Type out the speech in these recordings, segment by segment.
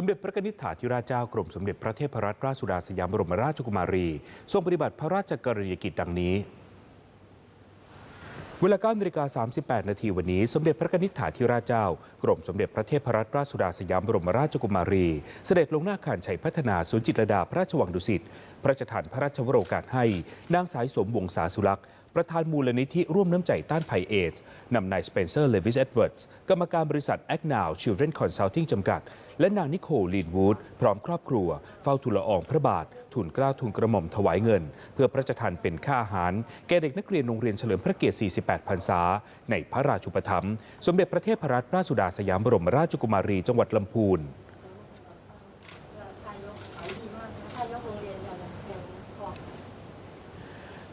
สมเด็จพระนิธิถาธิราชเจ้ากรมสมเด็จพระเทพรัตนราชสุดาสยามบรมราชกุมารี ทรงปฏิบัติพระราชกรณียกิจดังนี้ เวลา9นาฬิกา38 นาทีวันนี้ สมเด็จพระนิธิถาธิราชเจ้า กรมสมเด็จพระเทพรัตนราชสุดาสยามบรมราชกุมารี เสด็จลงหน้าขานชัยพัฒนาศูนจิตรดาพระราชวังดุสิต พระราชทานพระราชวโรกาสให้ นางสายสมวงศาสุลักษณ์ประธานมูลนิธิร่วมน้ำใจต้านภัยเอดส์นำนายสเปนเซอร์ เลวิสเอ็ดเวิร์ดส์กรรมการบริษัท Act Now Children Consulting จำกัด และนางนิโคลลีนวูดพร้อมครอบครัว เฝ้าทูลละอองพระบาท ทูลเกล้าทูลกระหม่อมถวายเงิน เพื่อพระราชทานเป็นค่าอาหาร แก่เด็กนักเรียนโรงเรียนเฉลิมพระเกียรติ 48 พรรษา ในพระราชูปถัมภ์สมเด็จพระเทพรัตนราชสุดาสยามบรมราชกุมารี จังหวัดลำพูน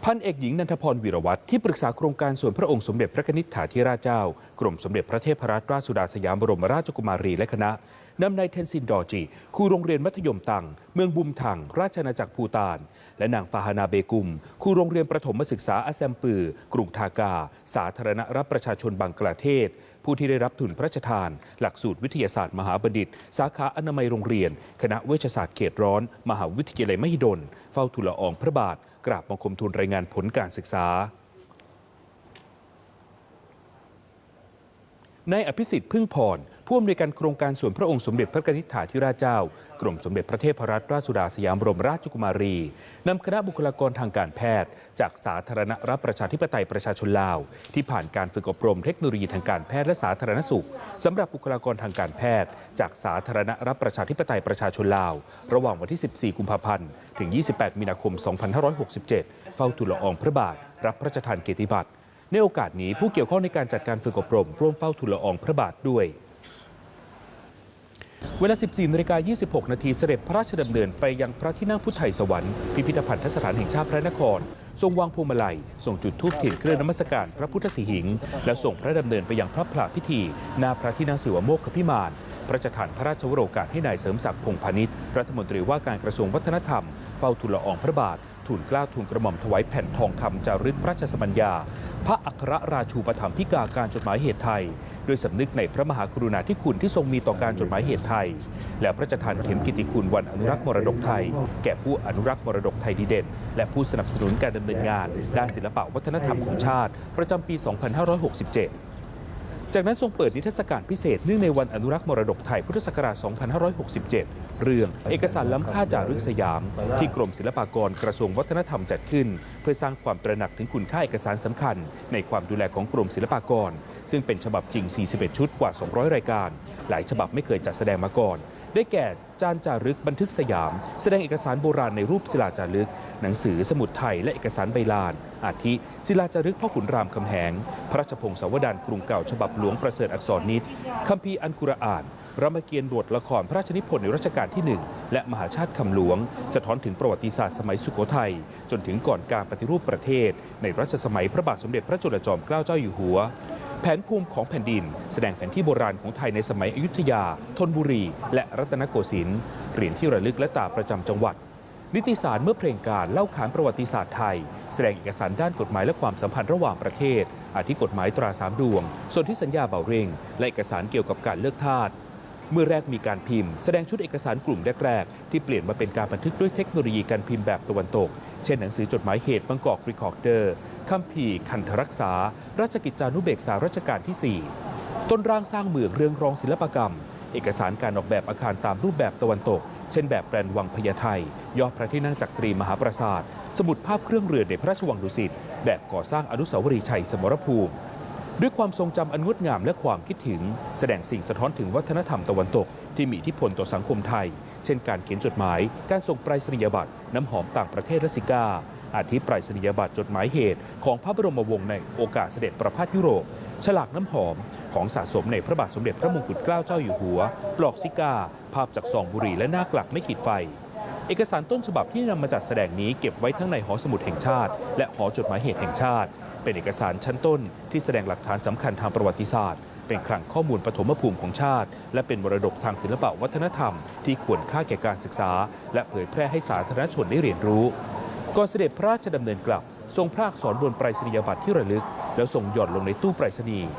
พันเอกหญิงนันทพรวีรวัตรที่ปรึกษาโครงการส่วนพระองค์สมเด็จพระนิธิถาธิราชเจ้า กรมสมเด็จพระเทพรัตนราชสุดาสยามบรมราชกุมารีและคณะ นำนายเทนซินดอร์จิ ครูโรงเรียนมัธยมตัง เมืองบุมถัง ราชอาจักรภูตาน และนางฟาฮานาเบกุม ครูโรงเรียนประถมศึกษาอาแซมปือ กรุงทากา สาธารณรัฐประชาชนบังกลาเทศ ผู้ที่ได้รับทุนพระราชทาน หลักสูตรวิทยาศาสตร์มหาบัณฑิต สาขาอนามัยโรงเรียน คณะเวชศาสตร์เขตร้อน มหาวิทยาลัยมหิดล เฝ้าทูลอองพระบาท กราบบังคมทูลรายงานผลการศึกษานายอภิสิทธิ์พึ่งพร ผู้อำนวยการโครงการส่วนพระองค์สมเด็จพระนิธิถาธิราชเจ้า กรมสมเด็จพระเทพรัตนราชสุดาสยามบรมราชกุมารีนำคณะบุคลากรทางการแพทย์ จากสาธารณรัฐประชาธิปไตยประชาชนลาว ที่ผ่านการฝึกอบรมเทคโนโลยีทางการแพทย์และสาธารณสุขสำหรับบุคลากรทางการแพทย์ จากสาธารณรัฐประชาธิปไตยประชาชนลาว ระหว่างวันที่ 14 กุมภาพันธ์ถึง 28 มีนาคม 2567 เฝ้าทูลละอองพระบาท รับพระราชทานเกียรติบัตรในโอกาสนี้ผู้เกี่ยวข้องในการจัดการฝึกอบรม ร่วมเฝ้าทูลละอองพระบาทด้วย เวลา 14นาฬิกา26 นาทีเสด็จพระราชดำเนินไปยังพระที่นั่งพุทธไทยสวรรค์พิพิธภัณฑสถานแห่งชาติพระนคร ทรงวางพวงมาลัยส่งจุดธูปเทียนเครื่องนมัสการพระพุทธสีหิง และส่งพระดำเนินไปยังพระพลาพิธีหน้าพระที่นั่งสิวโมกขพิมานพระราชทานพระราชวโรกาสให้นายเสริมศักดิ์พงษ์พาณิชย์รัฐมนตรีว่าการกระทรวงวัฒนธรรม เฝ้าทูลละอองพระบาท ทูลเกล้าทูลกระหม่อมถวายแผ่นทองคำจารึกพระราชสมัญญา พระอัครราชูปถัมภิกาการจดหมายเหตุไทยด้วยสำนึกในพระมหากรุณาธิคุณที่ทรงมีต่อการจดหมายเหตุไทย และพระราชทานเข็มกิตติคุณวันอนุรักษ์มรดกไทย แก่ผู้อนุรักษ์มรดกไทยดีเด่น และผู้สนับสนุนการดำเนินงาน ด้านศิลปะวัฒนธรรมของชาติ ประจำปี 2567 จากนั้นทรงเปิดนิทรรศการพิเศษเนื่องในวันอนุรักษ์มรดกไทยพุทธศักราช 2567 เรื่องเอกสารล้ำค่าจารึกสยาม ที่กรมศิลปากรกระทรวงวัฒนธรรมจัดขึ้น เพื่อสร้างความตระหนักถึงคุณค่าเอกสารสำคัญ ในความดูแลของกรมศิลปากร ซึ่งเป็นฉบับจริง 41 ชุดกว่า 200 รายการ หลายฉบับไม่เคยจัดแสดงมาก่อน ได้แก่จานจารึกบันทึกสยาม แสดงเอกสารโบราณในรูปศิลาจารึก หนังสือสมุดไทยและเอกสารใบลาน อาทิ ศิลาจารึกพ่อขุนรามคำแหง พระราชพงศาวดารกรุงเก่าฉบับหลวงประเสริฐอักษรนิดคัมภีร์อันกุรอาน รามเกียรติ์บทละครพระราชนิพนธ์ในรัชกาลที่ 1 และมหาชาติคำหลวง สะท้อนถึงประวัติศาสตร์สมัยสุโขทัยจนถึงก่อนการปฏิรูปประเทศ ในรัชสมัยพระบาทสมเด็จพระจุลจอมเกล้าเจ้าอยู่หัวแผนภูมิของแผ่นดิน แสดงแผนที่โบราณของไทยในสมัยอยุธยา ธนบุรี และรัตนโกสินทร์เหรียญที่ระลึกและตาประจำจังหวัด นิติสารเมื่อเพลงการเล่าขานประวัติศาสตร์ไทย แสดงเอกสารด้านกฎหมายและความสัมพันธ์ระหว่างประเทศ อาทิกฎหมายตราสามดวง ส่วนที่สัญญาเบาเร่ง และเอกสารเกี่ยวกับการเลือกทาสเมื่อแรกมีการพิมพ์แสดงชุดเอกสารกลุ่มแรก ๆ ที่เปลี่ยนมาเป็นการบันทึกด้วยเทคโนโลยีการพิมพ์แบบตะวันตก เช่นหนังสือจดหมายเหตุบางกอกฟรีคอร์เดอร์คัมภีร์คันธรักษา ราชกิจจานุเบกษารัชกาลที่ 4 ต้นร่างสร้างเมืองเรืองรองศิลปกรรม เอกสารการออกแบบอาคารตามรูปแบบตะวันตก เช่นแบบแปลนวังพญาไทยอดพระที่นั่งจักรีมหาปราสาท สมุดภาพเครื่องเรือนในพระราชวังดุสิตแบบก่อสร้างอนุสาวรีย์ชัยสมรภูมิ ด้วยความทรงจำอันงดงามและความคิดถึง แสดงสิ่งสะท้อนถึงวัฒนธรรมตะวันตก ที่มีอิทธิพลต่อสังคมไทย เช่นการเขียนจดหมาย การส่งไปรษณียบัตรน้ำหอมต่างประเทศและซิกาอาทิไปรษณียบัตรจดหมายเหตุของพระบรมวงศ์ในโอกาสเสด็จประพาสยุโรป ฉลากน้ำหอม ของสะสมในพระบาทสมเด็จพระมงกุฎเกล้าเจ้าอยู่หัว ปลอกซิก้า ภาพจากซองบุหรี่และหน้ากลักไม่ขีดไฟ เอกสารต้นฉบับที่นำมาจัดแสดงนี้เก็บไว้ทั้งในหอสมุดแห่งชาติ และหอจดหมายเหตุแห่งชาติ เป็นเอกสารชั้นต้นที่แสดงหลักฐานสำคัญทางประวัติศาสตร์ เป็นคลังข้อมูลปฐมภูมิของชาติ และเป็นมรดกทางศิลปะวัฒนธรรม ที่ควรค่าแก่การศึกษา และเผยแพร่ให้สาธารณชนได้เรียนรู้ก่อนเสด็จพระราชดำเนินกลับ ทรงพระอักษรบนไปรษณียบัตรที่ระลึก แล้วส่งหย่อนลงในตู้ไปรษณีย์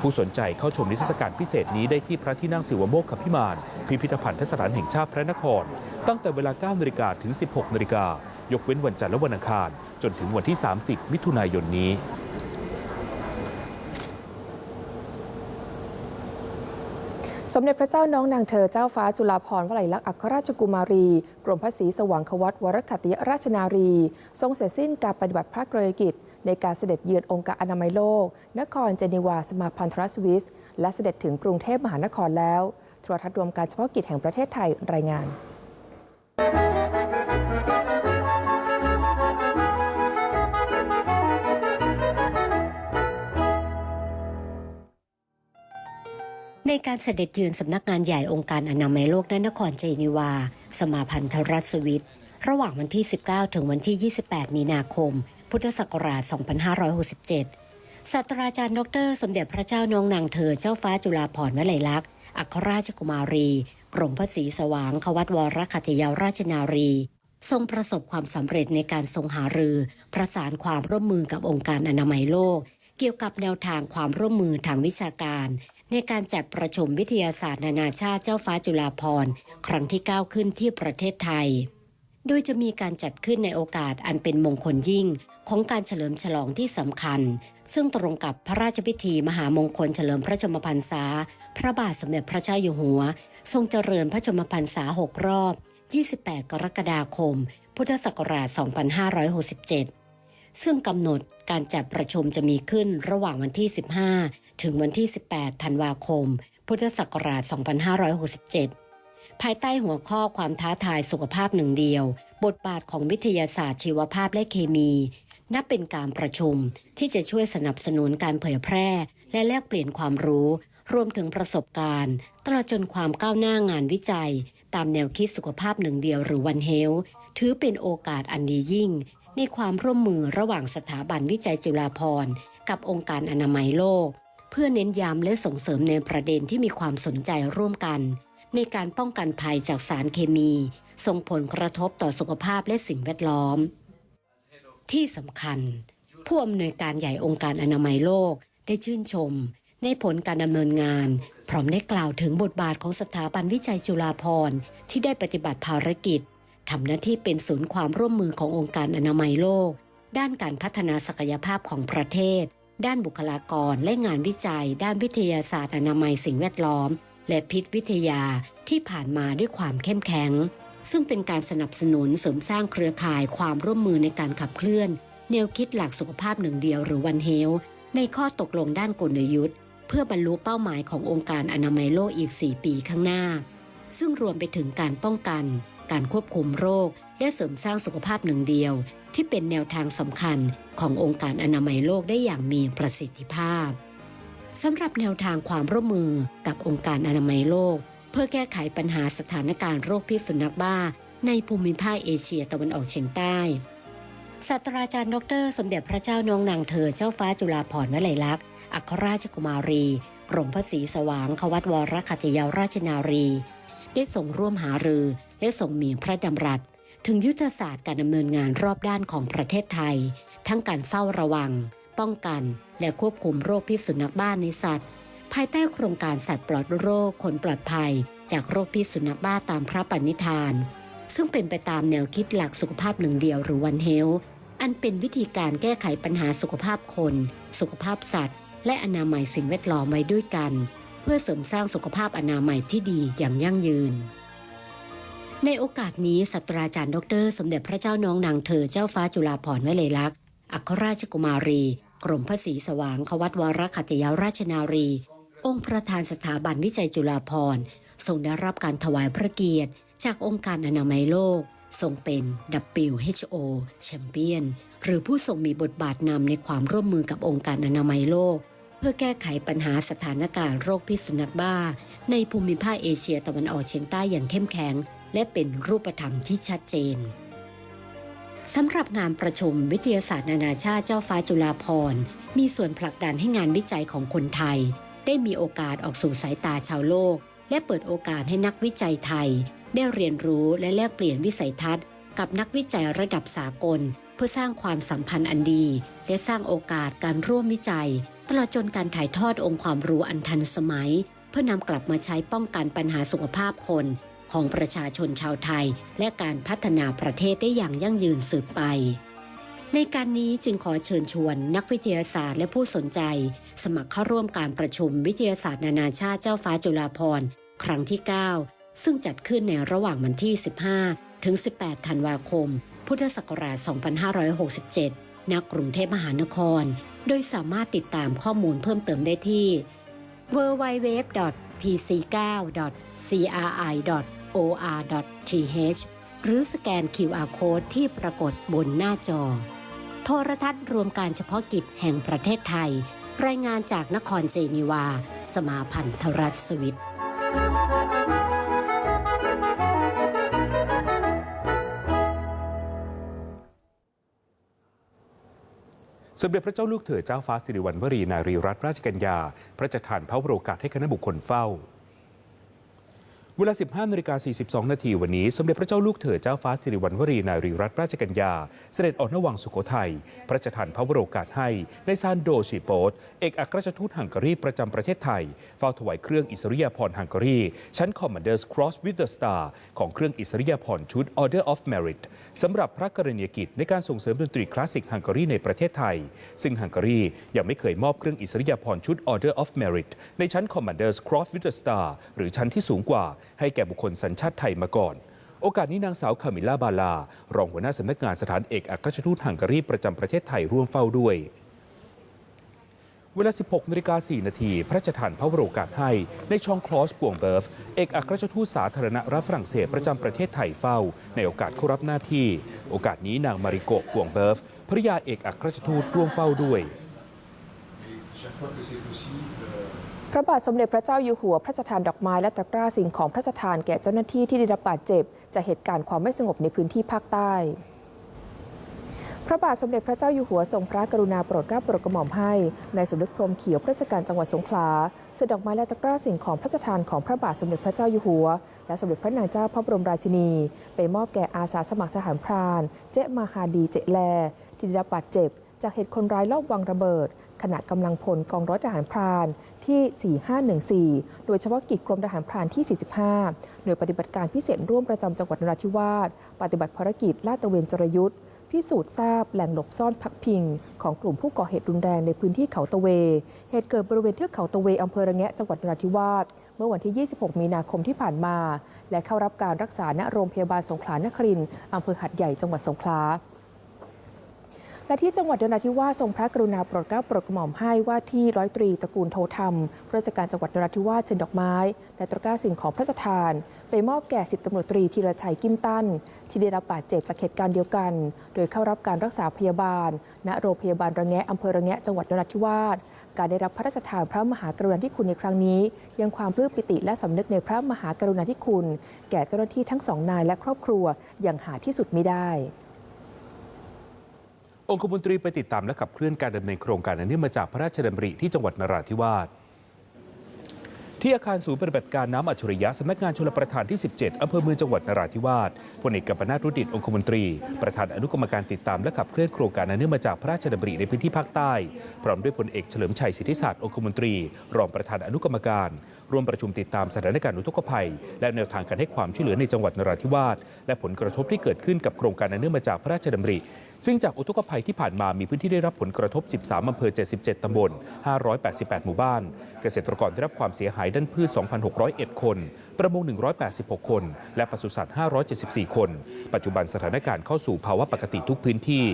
ผู้สนใจเข้าชมนิทรรศการพิเศษนี้ได้ที่พระที่นั่งสิวโมกขพิมาน พิพิธภัณฑสถานแห่งชาติพระนคร ตั้งแต่เวลา9นาฬิกาถึง 16นาฬิกายกเว้นวันจันทร์และวันอังคาร จนถึงวันที่ 30 มิถุนายนนี้ สมเด็จพระเจ้าน้องนางเธอเจ้าฟ้าจุฬาภรณ์วลัยลักษณ์อัครราชกุมารี กรมพระศรีสว่างควัตวรคัตยราชนารี ทรงเสร็จสิ้นการปฏิบัติพระกรกิจ ในการเสด็จเยือนองค์การอนามัยโลก นครเจนีวาสมาพันธรัสวิส และเสด็จถึงกรุงเทพมหานครแล้วโทรทัศน์รวมการเฉพาะกิจแห่งประเทศไทยรายงาน ในการเสด็จเยือนสำนักงานใหญ่องค์การอนามัยโลกณนครเจนีวา สมาพันธรัฐสวิตระหว่างวันที่ 19 ถึงวันที่ 28 มีนาคม พุทธศักราช 2567 ศาสตราจารย์ดอกเตอรสมเด็จพระเจ้าน้องนางเธอเจ้าฟ้าจุฬาภรณ์วลัยลักษณ์ อัครราชกุมารี กรมพระศรีสว่างควัตวรคัตยาราชนารี ทรงประสบความสำเร็จในการทรงหารือ ประสานความร่วมมือกับองค์การอนามัยโลก เกี่ยวกับแนวทางความร่วมมือทางวิชาการ ในการจัดประชุมวิทยาศาสตร์นานาชาติเจ้าฟ้าจุฬาภรณ์ครั้งที่ 9 ขึ้นที่ประเทศไทย โดยจะมีการจัดขึ้นในโอกาสอันเป็นมงคลยิ่งของการเฉลิมฉลองที่สำคัญ ซึ่งตรงกับพระราชพิธีมหามงคลเฉลิมพระชมพรรษา พระบาทสมเด็จพระเจ้าอยู่หัว ทรงเจริญพระชมพรรษา 6 รอบ 28 กรกฎาคม พุทธศักราช 2567 ซึ่งกำหนดการจัดประชุมจะมีขึ้นระหว่างวันที่ 15 ถึงวันที่ 18 ธันวาคม พุทธศักราช 2567 ภายใต้หัวข้อความท้าทายสุขภาพหนึ่งเดียว บทบาทของวิทยาศาสตร์ชีวภาพและเคมี นับเป็นการประชุมที่จะช่วยสนับสนุนการเผยแพร่ และแลกเปลี่ยนความรู้ รวมถึงประสบการณ์ตลอดจนความก้าวหน้างานวิจัย ตามแนวคิดสุขภาพหนึ่งเดียวหรือวันเฮลถือเป็นโอกาสอันดียิ่ง ในความร่วมมือระหว่างสถาบันวิจัยจุฬาภรณ์กับองค์การอนามัยโลก เพื่อเน้นย้ำและส่งเสริมในประเด็นที่มีความสนใจร่วมกัน ในการป้องกันภัยจากสารเคมี ส่งผลกระทบต่อสุขภาพและสิ่งแวดล้อม ที่สำคัญ ผู้อำนวยการใหญ่องค์การอนามัยโลกได้ชื่นชม ในผลการดำเนินงาน พร้อมได้กล่าวถึงบทบาทของสถาบันวิจัยจุฬาภรณ์ที่ได้ปฏิบัติภารกิจ ทำหน้าที่เป็นศูนย์ความร่วมมือขององค์การอนามัยโลก ด้านการพัฒนาศักยภาพของประเทศ ด้านบุคลากรและงานวิจัย ด้านวิทยาศาสตร์อนามัยสิ่งแวดล้อม และพิษวิทยาที่ผ่านมาด้วยความเข้มแข็ง ซึ่งเป็นการสนับสนุนเสริมสร้างเครือข่ายความร่วมมือในการขับเคลื่อน แนวคิดหลักสุขภาพหนึ่งเดียวหรือวันเฮลในข้อตกลงด้านกลยุทธ์ เพื่อบรรลุเป้าหมายขององค์การอนามัยโลกอีก 4 ปีข้างหน้า ซึ่งรวมไปถึงการป้องกัน การควบคุมโรค และเสริมสร้างสุขภาพหนึ่งเดียว ที่เป็นแนวทางสำคัญขององค์การอนามัยโลกได้อย่างมีประสิทธิภาพสำหรับแนวทางความร่วมมือกับองค์การอนามัยโลก เพื่อแก้ไขปัญหาสถานการณ์โรคพิษสุนัขบ้า ในภูมิภาคเอเชียตะวันออกเฉียงใต้ศาสตราจารย์ดร สมเด็จพระเจ้าน้องนางเธอเจ้าฟ้าจุฬาภรณ์วลัยลักษณ์อัครราชกุมารีกรมพระศรีสว่างควัตวรคัตยาราชนารี ได้ส่งร่วมหารือ และส่งมีพระดำรัส ถึงยุทธศาสตร์การดำเนินงานรอบด้านของประเทศไทย ทั้งการเฝ้าระวัง ป้องกัน และควบคุมโรคพิษสุนัขบ้าในสัตว์ ภายใต้โครงการสัตว์ปลอดโรคคนปลอดภัย จากโรคพิษสุนัขบ้าตามพระปณิธาน ซึ่งเป็นไปตามแนวคิดหลักสุขภาพหนึ่งเดียวหรือวันเฮลอันเป็นวิธีการแก้ไขปัญหาสุขภาพคน สุขภาพสัตว์ และอนามัยสิ่งแวดล้อมไว้ด้วยกัน เพื่อเสริมสร้างสุขภาพอนามัยที่ดีอย่างยั่งยืน ในโอกาสนี้ศาสตราจารย์ดร สมเด็จพระเจ้าน้องนางเธอเจ้าฟ้าจุฬาภรณ์วลัยลักษณ์อัครราชกุมารี กรมพระศรีสว่างควัตวรคัตยาราชนารี องค์ประธานสถาบันวิจัยจุฬาภรณ์ทรงได้รับการถวายพระเกียรติ จากองค์การอนามัยโลก ทรงเป็น WHO แชมเปี้ยนหรือผู้ทรงมีบทบาทนำในความร่วมมือกับองค์การอนามัยโลก เพื่อแก้ไขปัญหาสถานการณ์โรคพิษสุนัขบ้า ในภูมิภาคเอเชียตะวันออกเฉียงใต้อย่างเข้มแข็ง และเป็นรูปธรรมที่ชัดเจนสำหรับงานประชุมวิทยาศาสตร์นานาชาติเจ้าฟ้าจุฬาภรณ์มีส่วนผลักดันให้งานวิจัยของคนไทย ได้มีโอกาสออกสู่สายตาชาวโลก และเปิดโอกาสให้นักวิจัยไทย ได้เรียนรู้และแลกเปลี่ยนวิสัยทัศน์ กับนักวิจัยระดับสากล เพื่อสร้างความสัมพันธ์อันดี และสร้างโอกาสการร่วมวิจัย ตลอดจนการถ่ายทอดองค์ความรู้อันทันสมัย เพื่อนำกลับมาใช้ป้องกันปัญหาสุขภาพคน ของประชาชนชาวไทย และการพัฒนาประเทศได้อย่างยั่งยืนสืบไป ในการนี้จึงขอเชิญชวนนักวิทยาศาสตร์และผู้สนใจ สมัครเข้าร่วมการประชุมวิทยาศาสตร์นานาชาติเจ้าฟ้าจุฬาภรณ์ครั้งที่ 9 ซึ่งจัดขึ้นในระหว่างวันที่ 15 ถึง 18 ธันวาคม พุทธศักราช 2567 ณ กรุงเทพมหานคร โดยสามารถติดตามข้อมูลเพิ่มเติมได้ที่ www.pc9.cri. www.pc9.cri.or.th หรือสแกน QR Code ที่ปรากฏบนหน้าจอ โทรทัศน์รวมการเฉพาะกิจแห่งประเทศไทย รายงานจากนครเจนีวา สมาพันธรัฐสวิตสมเด็จพระเจ้าลูกเธอเจ้าฟ้าสิริวัณวรีนารีรัตนราชกัญญา พระราชทานพระบรโอกาสให้คณะบุคคลเฝ้า เวลา 15นาฬิกา42 นาทีวันนี้ สมเด็จพระเจ้าลูกเธอเจ้าฟ้าสิริวัณวรีนารีรัตนราชกัญญา เสด็จออกนวังสุโขทัย พระราชทานพระบรมโอกาสให้ในซานโดชิโปตเอกอัครราชทูตฮังการีประจำประเทศไทย เฝ้าถวายเครื่องอิสริยาภรณ์ฮังการี ชั้น Commander's Cross with the Star ของเครื่องอิสริยาภรณ์ชุด Order of Merit สำหรับพระกรณียกิจในการส่งเสริมดนตรีคลาสสิกฮังการีในประเทศไทย ซึ่งฮังการียังไม่เคยมอบเครื่องอิสริยาภรณ์ชุด Order of Merit ในชั้น Commander's Cross with the Star หรือชั้นที่สูงกว่าให้แก่บุคคลสัญชาติไทยมาก่อน โอกาสนี้นางสาวคามิล่าบาลา รองหัวหน้าสำนักงานสถานเอกอัครราชทูตฮังการีประจำประเทศไทยร่วมเฝ้าด้วยเวลา 16นาฬิกา4นาทีพระราชทานพระบรมโอกาสให้ในช่องคลอสปวงเบิร์ฟ เอกอัครราชทูตสาธารณรัฐฝรั่งเศสประจำประเทศไทยเฝ้า ในโอกาสเข้ารับหน้าที่ โอกาสนี้นางมาริโกะปวงเบิร์ฟภริยาเอกอัครราชทูตร่วมเฝ้าด้วย พระบาทสมเด็จพระเจ้าอยู่หัว พระราชทานดอกไม้และตะกร้าสิ่งของพระราชทานแก่เจ้าหน้าที่ที่ได้รับบาดเจ็บ จากเหตุการณ์ความไม่สงบในพื้นที่ภาคใต้ พระบาทสมเด็จพระเจ้าอยู่หัวทรงพระกรุณาโปรดเกล้าโปรดกระหม่อมให้ในสมเด็จพรมเขียวพระราชการจังหวัดสงขลาเสด็จดอกไม้และตะกร้าสิ่งของพระราชทานของพระบาทสมเด็จพระเจ้าอยู่หัว และสมเด็จพระนางเจ้าพระบรมราชินี ไปมอบแก่อาสาสมัครทหารพราน เจ๊มาฮาดีเจแลที่ได้รับบาดเจ็บ จากเหตุคนร้ายลอบวางระเบิด ขณะกำลังพลกองร้อยทหารพรานที่ 4514 โดยเฉพาะกิจกรมทหารพรานที่ 45 หน่วยปฏิบัติการพิเศษร่วมประจำจังหวัดนราธิวาสปฏิบัติภารกิจลาดตระเวนจรยุทธพิสูจน์ทราบแหล่งหลบซ่อนพักพิง ของกลุ่มผู้ก่อเหตุรุนแรงในพื้นที่เขาตะเว เหตุเกิดบริเวณเทือกเขาตะเวอำเภอระแงะจังหวัดนราธิวาสเมื่อวันที่ 26 มีนาคมที่ผ่านมา และเข้ารับการรักษาณโรงพยาบาลสงขลานครินทร์อำเภอหัดใหญ่จังหวัดสงขลา และที่จังหวัดนราธิวาสทรงพระกรุณาโปรดเกล้าโปรดกระหม่อมให้ว่าที่ร้อยตรีตระกูลโทธรรมผู้ราชการจังหวัดนราธิวาสเชิญดอกไม้ และตะกร้าสิ่งของพระราชทาน ไปมอบแก่สิบตำรวจตรีธีรชัยกิมตัน ที่ได้รับบาดเจ็บจากเหตุการณ์เดียวกัน โดยเข้ารับการรักษาพยาบาล ณโรงพยาบาลระแงะอำเภอระแงะจังหวัดนราธิวาสการได้รับพระราชทานพระมหากรุณาธิคุณในครั้งนี้ ยังความปลื้มปิติและสำนึกในพระมหากรุณาธิคุณ แก่เจ้าหน้าที่ทั้งสองนายและครอบครัวอย่างหาที่สุดไม่ได้ องคมนตรีไปติดตามและขับเคลื่อนการดำเนินโครงการอันเนื่องมาจากพระราชดำริที่จังหวัดนราธิวาสที่อาคารศูนย์ปฏิบัติการน้ำอัจฉริยะสำนักงานชลประทานที่ 17 อำเภอเมืองจังหวัดนราธิวาสพลเอกกัมปนาตรุดิตองคมนตรี ประธานอนุกรรมการติดตามและขับเคลื่อนโครงการอันเนื่องมาจากพระราชดำริในพื้นที่ภาคใต้ พร้อมด้วยพลเอกเฉลิมชัยสิทธิศาสตร์องคมนตรี รองประธานอนุกรรมการ ร่วมประชุมติดตามสถานการณ์อุทกภัย และแนวทางการให้ความช่วยเหลือในจังหวัดนราธิวาสและผลกระทบที่เกิดขึ้นกับโครงการอันเนื่องมาจากพระราชดำริ ซึ่งจากอุทกภัยที่ผ่านมามีพื้นที่ได้รับผลกระทบ 13อำเภอ 77 ตำบล 588 หมู่บ้าน เกษตรกรได้รับความเสียหายด้านพืช 2,601 คน ประมง 186 คน และปศุสัตว์ 574 คน ปัจจุบันสถานการณ์เข้าสู่ภาวะปกติทุกพื้นที่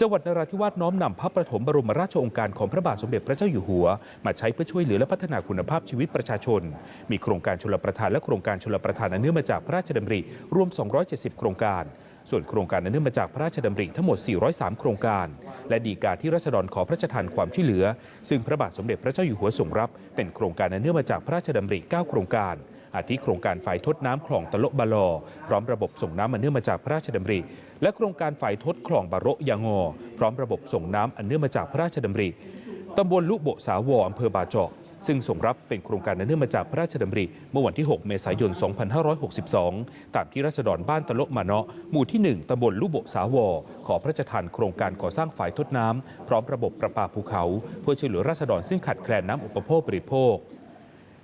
จังหวัดนราธิวาสน้อมนำพระประถมบรมราชองค์การของพระบาทสมเด็จพระเจ้าอยู่หัว มาใช้เพื่อช่วยเหลือและพัฒนาคุณภาพชีวิตประชาชน มีโครงการชลประทานและโครงการชลประทานอันเนื่องมาจากพระราชดำริรวม 270 โครงการ ส่วนโครงการอันเนื่องมาจากพระราชดำริทั้งหมด 403 โครงการ และดีกาที่รัษฎรขอพระราชทานความช่วยเหลือ ซึ่งพระบาทสมเด็จพระเจ้าอยู่หัวทรงรับ เป็นโครงการอันเนื่องมาจากพระราชดำริ 9 โครงการ อาทิโครงการฝ่ายทดน้ำคลองตะโลบาลอ พร้อมระบบส่งน้ำอันเนื่องมาจากพระราชดำริ และโครงการฝ่ายทดคลองบาโรยางอ พร้อมระบบส่งน้ำอันเนื่องมาจากพระราชดำริตำบลลุโบสาวออำเภอบาจาะซึ่งส่งรับเป็นโครงการอันเนื่องมาจากพระราชดำริ เมื่อวันที่ 6 เมษายน 2562 ตามที่รัษฎรบ้านตะโละมาเนาะ หมู่ที่ 1ตำบลลุโบสาวอ ขอพระราชทานโครงการก่อสร้างฝายทดน้ำ พร้อมระบบประปาภูเขา เพื่อช่วยเหลือรัษฎรซึ่งขาดแคลนน้ำอุปโภคบริโภค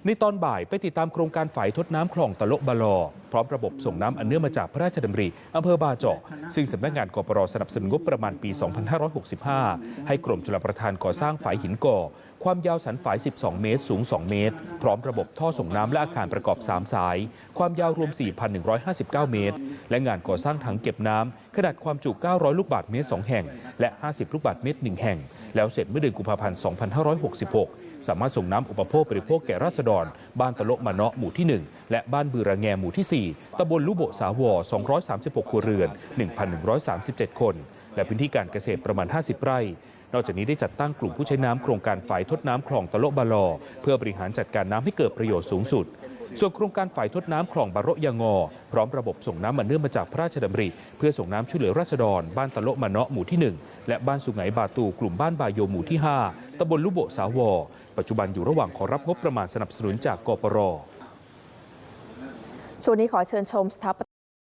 ในตอนบ่ายไปติดตามโครงการฝายทดน้ำคลองตะโลบาลอ พร้อมระบบส่งน้ำอันเนื่องมาจากพระราชดำริอำเภอบาเจาะซึ่งสำนักงานกปรสนับสนุนงบประมาณปี 2565 ให้กรมชลประทานก่อสร้างฝายหินก่อ ความยาวสันฝาย 12 เมตร สูง 2 เมตร พร้อมระบบท่อส่งน้ำและอาคารประกอบ 3 สาย ความยาวรวม 4,159 เมตร และงานก่อสร้างถังเก็บน้ำขนาดความจุ 900 ลูกบาศก์เมตร 2 แห่ง และ 50 ลูกบาศก์เมตร 1 แห่ง แล้วเสร็จเมื่อเดือนกุมภาพันธ์ 2566 สามารถส่งน้ำอุปโภคบริโภคแก่ราษฎร บ้านตะโละมาเนาะหมู่ที่ 1 และบ้านบือระแงหมู่ที่ 4ตำบลลุโบสาวอ236 ครัวเรือน 1,137 คน และพื้นที่การเกษตรประมาณ 50 ไร่นอกจากนี้ได้จัดตั้งกลุ่มผู้ใช้น้ำโครงการฝ่ายทดน้ำคลองตะโละบาลอ เพื่อบริหารจัดการน้ำให้เกิดประโยชน์สูงสุด ส่วนโครงการฝ่ายทดน้ำคลองบาระยางอ พร้อมระบบส่งน้ำมันเนื่องมาจากพระราชดำริ เพื่อส่งน้ำช่วยเหลือราษฎร บ้านตะโละมาเนาะหมู่ที่ 1 และบ้านสุไหงบาตูกลุ่มบ้านบายโยหมู่ที่ 5ตำบลลุโบสาวอ ปัจจุบันอยู่ระหว่างขอรับงบประมาณสนับสนุนจากกปรช่วงนี้ขอเชิญชมสถาป